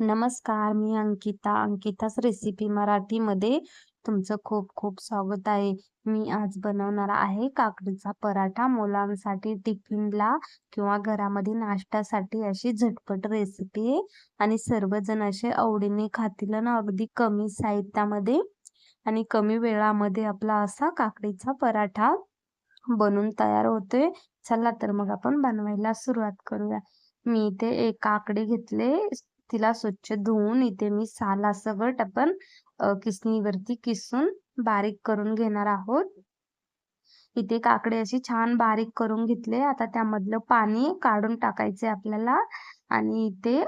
नमस्कार मी अंकिता. अंकिताच रेसिपी मराठीमध्ये तुमचं खूप खूप स्वागत आहे. मी आज बनवणार आहे काकडीचा पराठा. मुलांसाठी टिफिनला किंवा घरामध्ये नाश्त्यासाठी अशी झटपट रेसिपी आहे. आणि सर्वजण असे आवडीने खातील ना अगदी कमी साहित्यामध्ये आणि कमी वेळामध्ये आपला असा काकडीचा पराठा बनून तयार होतोय. चला तर मग आपण बनवायला सुरुवात करूया. मी इथे एक काकडे घेतले. तिला स्वच्छ धुवून इथे मी साला सगळं आपण किसणीवरती किसून बारीक करून घेणार आहोत. इथे काकडे अशी छान बारीक करून घेतले आता त्यामधलं पाणी काढून टाकायचे आपल्याला. आणि इथे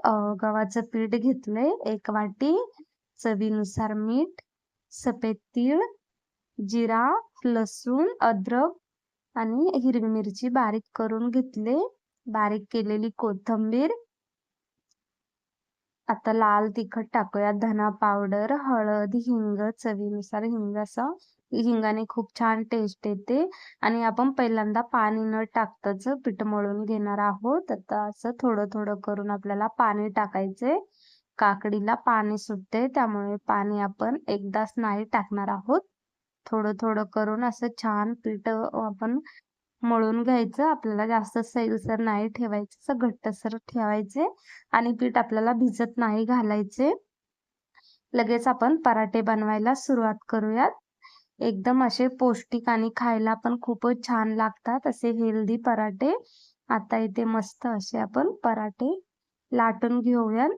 गव्हाचं पीठ घेतलंय. एक वाटी चवीनुसार मीठ सफेद तीळ जिरा लसूण अद्रक आणि हिरवी मिरची बारीक करून घेतले. बारीक केलेली कोथिंबीर आता लाल तिखट टाकूया धना पावडर हळद हिंग चवीनुसार हिंग असं. हिंगाने खूप छान टेस्ट येते. आणि आपण पहिल्यांदा पाणी न टाकताच पीठ मळून घेणार आहोत. आता असं थोडं थोडं करून आपल्याला पाणी टाकायचे काकडीला पाणी सुटते त्यामुळे पाणी आपण एकदाच नाही टाकणार आहोत. थोडं थोडं करून असं छान पीठ आपण मळून घ्यायचं आपल्याला जास्त सैलसर नाही ठेवायचं असं घट्टसर ठेवायचे आणि पीठ आपल्याला भिजत नाही घालायचे. लगेच आपण पराठे बनवायला सुरुवात करूयात. एकदम असे पौष्टिक आणि खायला पण खूपच छान लागतात असे हेल्दी पराठे. आता इथे मस्त असे आपण पराठे लाटून घेऊयात.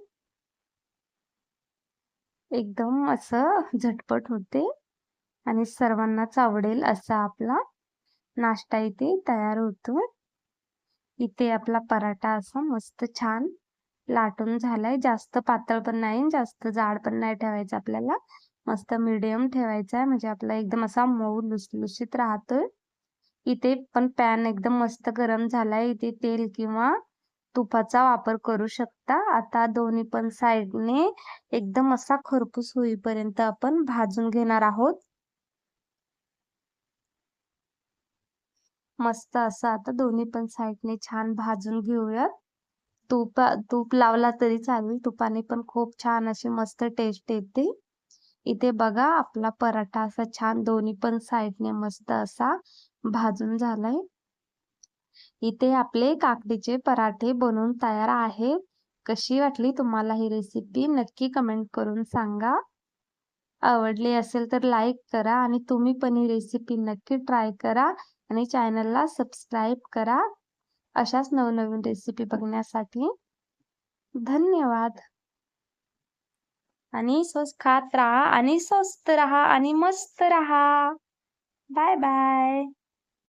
एकदम असं झटपट होते आणि सर्वांनाच आवडेल असा आपला नाश्ता इथे तयार होतो. इथे आपला पराठा असा मस्त छान लाटून झालाय. जास्त पातळ पण नाही जास्त जाड पण नाही ठेवायचं आपल्याला. मस्त मिडियम ठेवायचा आहे म्हणजे आपला एकदम असा मऊ लुसलुशीत राहतोय. इथे पण पॅन एकदम मस्त गरम झालाय. इथे तेल किंवा तुपाचा वापर करू शकता. आता दोन्ही पण साईडने एकदम असा खरपूस होईपर्यंत आपण भाजून घेणार आहोत. मस्त असं आता दोन्ही पण साईडने छान भाजून घेऊयात. तूप तूप लावला तरी चालेल. तुपाने पण खूप छान अशी मस्त टेस्ट येते. इथे बघा आपला पराठा असा छान दोन्ही पण साईडने मस्त असा भाजून झालाय. इथे आपले काकडीचे पराठे बनवून तयार आहेत. कशी वाटली तुम्हाला ही रेसिपी नक्की कमेंट करून सांगा. आवडली असेल तर लाईक करा आणि तुम्ही पण ही रेसिपी नक्की ट्राय करा आणि चॅनलला सबस्क्राईब करा. अशाच नवनवीन रेसिपी बघण्यासाठी धन्यवाद. आणि स्वस्त खात राहा आणि स्वस्त राहा आणि मस्त राहा. Bye bye